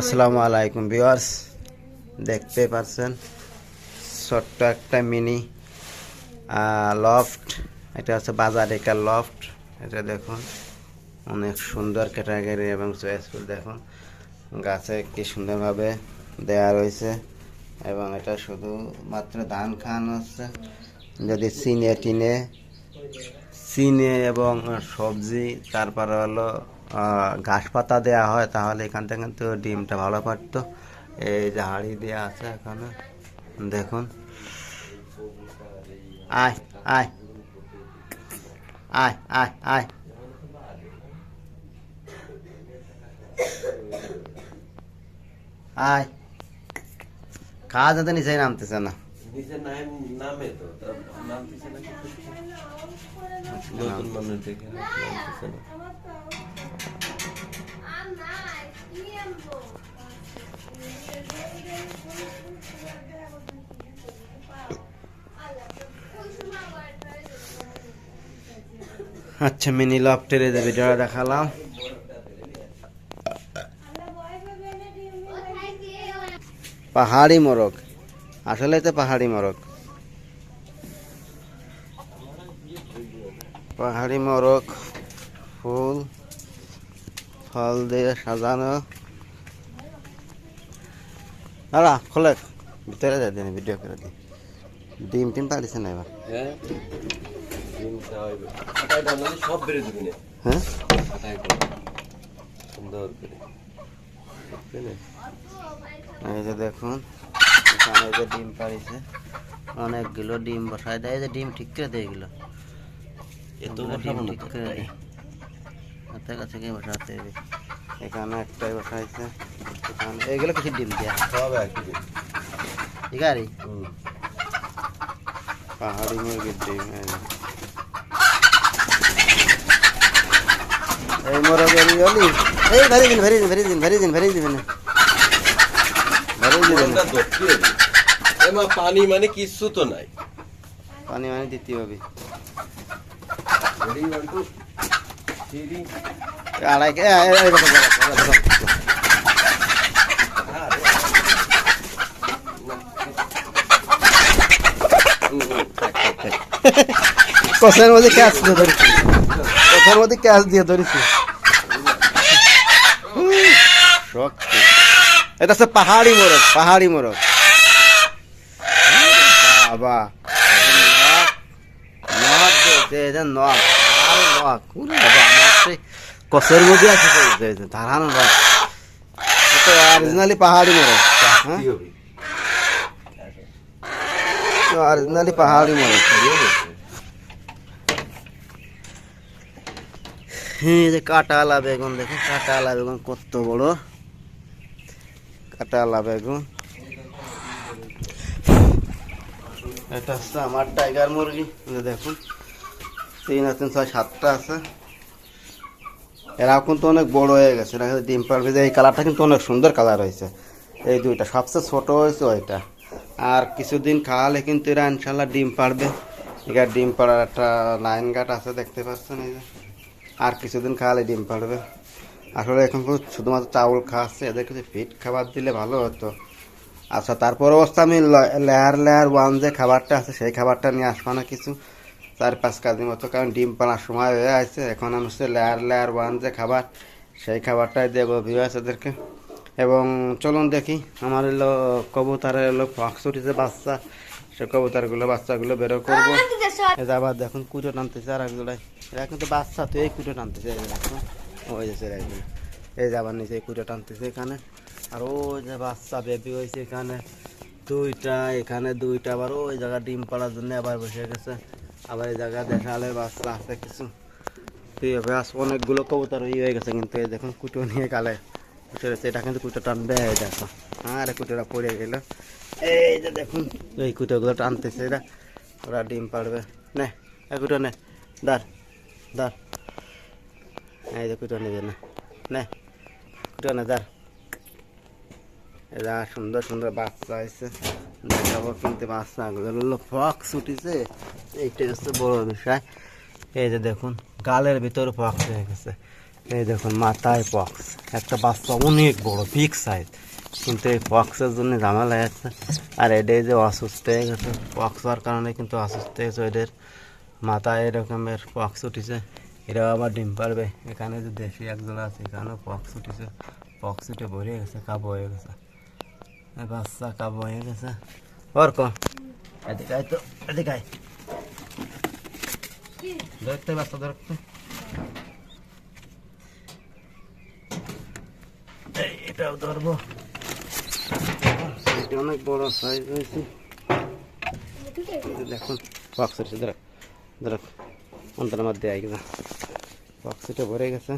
আসসালামু আলাইকুম ভিউয়ার্স। দেখতে পাচ্ছেন, ছোট্ট একটা মিনি লফট এটা হচ্ছে বাজারিকার লফট এটা দেখুন, অনেক সুন্দর ক্যাটাগরি এবং চয়েসফুল দেখুন। গাছে কি সুন্দরভাবে দেয়া রয়েছে এবং এটা শুধু মাত্র ধান খাওয়ানো হচ্ছে। যদি চিনে টিনে, চিনে এবং সবজি, তারপরে হলো ঘাস পাতা দেওয়া হয় তাহলে এখান থেকে কিন্তু ডিমটা ভালো পারতো। এই যে হাড়ি দেওয়া আছে এখানে দেখুন। আয় আয়। আয় আয় আয়। আয়। খাওয়া যাতে নিচে নামতেছে না। নিজের নাম নামে তো নামতেছে না নতুন মানুষ দেখে নামতেছে না। আচ্ছা মিনি লফটের এই যে ভিডিওটা দেখালাম। পাহাড়ি মোরগ। আসলে তো পাহাড়ি মোরগ। পাহাড়ি মোরগ, ফুল। ফল দিয়ে সাজানো। দাঁড়া খোলে। ভিতরে যাই দিন ভিডিও করে দিন। ডিম টিম পালিছে না এবার? হ্যাঁ? সব বেড়ে দিবি না। হ্যাঁ? সুন্দর করে। এই যে দেখুন এখানে এই যে ডিম পাড়িছে অনেকগুলো ডিম বসায় দেয়। যে ডিম ঠিক করে দেয় এগুলো। এত বসাবো না ঠিক করে দেয় কাছে গিয়ে বসাতে হবে। এখানে একটাই বসাইছে এখানে এগুলো কিছু ডিম দেয়া। সব একই ঠিক আছে পাহাড়ি মুরগির ডিম এই। এই মোরগের অলি এই ভেরি দিন ভেরি দিন ভেরি দিন ভেরি দিন ভেরি দিবেন ভেরি দিবেন। এমা পানি মানে কিচ্ছু তো নাই। পানি মানে দিতে হবে three. আড়াই। কষার মধ্যে ক্যাচ দিয়ে ধরেছি কষার মধ্যে ক্যাচ দিয়ে ধরেছি এটা হচ্ছে পাহাড়ি মোরগ পাহাড়ি মোরগ বাবা নখ নখ নখ আমার সেই মধ্যে আছে ধারানো অরিজিনালি পাহাড়ি মোরগ। হ্যাঁ? অরিজিনালি পাহাড়ি মোরগ। হ্যাঁ যে কাটালা বেগুন দেখুন কাটালা বেগুন কত বড়। কাটালা বেগুন। এটা হচ্ছে আমার টাইগার মুরগি। দেখুন তিন আছে তিন ছয় সাতটা আছে। এরা কিন্তু অনেক বড় হয়ে গেছে। এরা ডিম পাড়বে। যে এই কালারটা কিন্তু অনেক সুন্দর কালার হয়েছে। এই দুইটা, সবচেয়ে ছোট হয়েছে ওইটা। আর কিছুদিন খাওয়ালে কিন্তু এরা ইনশাল্লাহ ডিম পাড়বে। এখানে ডিম পাড়ার একটা লাইন গাট আছে, দেখতে পাচ্ছেন এই যে। আর কিছুদিন খাওয়ালে ডিম পাড়বে। আসলে এখন শুধুমাত্র চাউল খাওয়াচ্ছে এদের কিছু ফিট খাবার দিলে ভালো হতো। আচ্ছা তারপর অবস্থা আমি লেয়ার লেয়ার ওয়ান যে খাবারটা আছে, সেই খাবারটা নিয়ে আসব না কিছু। চার পাঁচ কেজি মতো কারণ ডিম পাড়ার সময় হয়ে আছে। এখন আমি হচ্ছে লেয়ার লেয়ার ওয়ান যে খাবার সেই খাবারটাই দেবো ভিউয়ার্স এদেরকে। এবং চলুন দেখি আমার এলো কবুতরের এলো ফক্সুটিতে বাচ্চা সে কবুতরগুলো বাচ্চাগুলো বেরো করব। আবার দেখুন কুটো টানতেছে আর একজোড়ায় এরা কিন্তু বাচ্চা তো এই কুটো টানতেছে দেখুন ওই যে সেরা এই যে আবার নিচে কুটো টানতেছে এখানে। আর ওই যে বাচ্চা বেবি হয়েছে এখানে। দুইটা এখানে দুইটা আবার ওই জায়গা ডিম পাড়ার জন্য আবার বসে গেছে। আবার এই জায়গায় দেখালে বাচ্চা আছে কিছু। ব্যাস অনেকগুলো কবুতর ই হয়ে গেছে কিন্তু এই দেখুন কুটো নিয়ে কালে বসে রয়েছে, এটা কিন্তু কুটো টানবে, এই দেখো। আর কুটোটা পড়ে গেল। এই যে দেখুন, এই কুটোগুলো টানতেছে এরা। ওরা ডিম পাড়বে। নে, এই কুটো নে দার দার এই যে কুটো নেবে না, নে, কুটো না দার এরা সুন্দর সুন্দর বাচ্চা হয়েছে। দেখাবো কিন্তু বাচ্চাগুলো হলো ফক্স উঠিছে এইটাই হচ্ছে বড় বিষয়। এই যে দেখুন, গালের ভিতরে ফক্স হয়ে গেছে। এই দেখুন, মাথায় পক্স একটা বাচ্চা অনেক বড় বিগ সাইজ কিন্তু এই পক্সের জন্য ঝামেলা যাচ্ছে আর এটাই যে অসুস্থ হয়ে গেছে পক্স হওয়ার কারণে কিন্তু অসুস্থ হয়েছে এদের। মাথায় এরকমের পক্স উঠেছে এরাও আবার ডিম পারবে। এখানে যে দেশি একজোড়া আছে, এখানেও পক্স উঠেছে পক্স উঠে ভরে গেছে, কাবু হয়ে গেছে। কাবু হয়ে গেছে ওর কম এদিকে তো এদিকে বাচ্চা ধরতে এই, এটাও ধরবো এটা অনেক বড় সাইজ হয়েছে দেখুন বক্স হচ্ছে ধরো ধরো অন্তর মধ্যে আই গেছে বক্সটা ভরে গেছে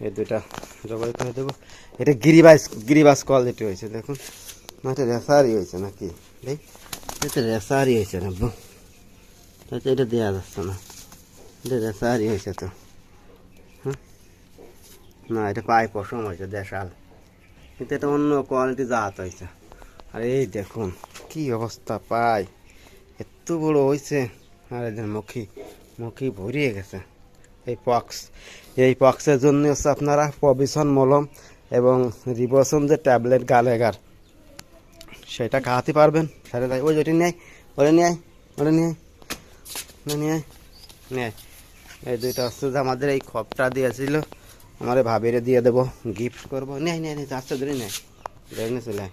এই দুটা জবাই করে দেবো। এটা গিরিবাস গিরিবাস কোয়ালিটি হয়েছে, দেখুন। না, এটা রেসারি হয়েছে নাকি? দেখ, এটা রেসারি হয়েছে না বউ এটা দেওয়া যাচ্ছে না। এটা রেসারি হয়েছে তো। হ্যাঁ না, এটা পাই পশম হয়েছে, দেশাল। কিন্তু এটা অন্য কোয়ালিটি জাত হয়েছে। আর এই দেখুন, কি অবস্থা পাই। এত বড় হয়েছে। আর এদের মুখী মুখী ভরিয়ে গেছে। এই পক্স এই পক্সের জন্য হচ্ছে আপনারা পবিশন মলম এবং রিবসন যে ট্যাবলেট গালেগার, সেটা খাওয়াতে পারবেন। সারে তাই ওই নিয়ে ওরে নিয়ে নিয়ে ওরে নিয়ে আয়, নিয়ে এই দুইটা হচ্ছে আমাদের এই খপটা দিয়েছিল, আমার ভাবিরে দিয়ে দেবো গিফট করব। নেই নেই নেই আচ্ছা ধরে নেয় ধরে নিয়ে চলে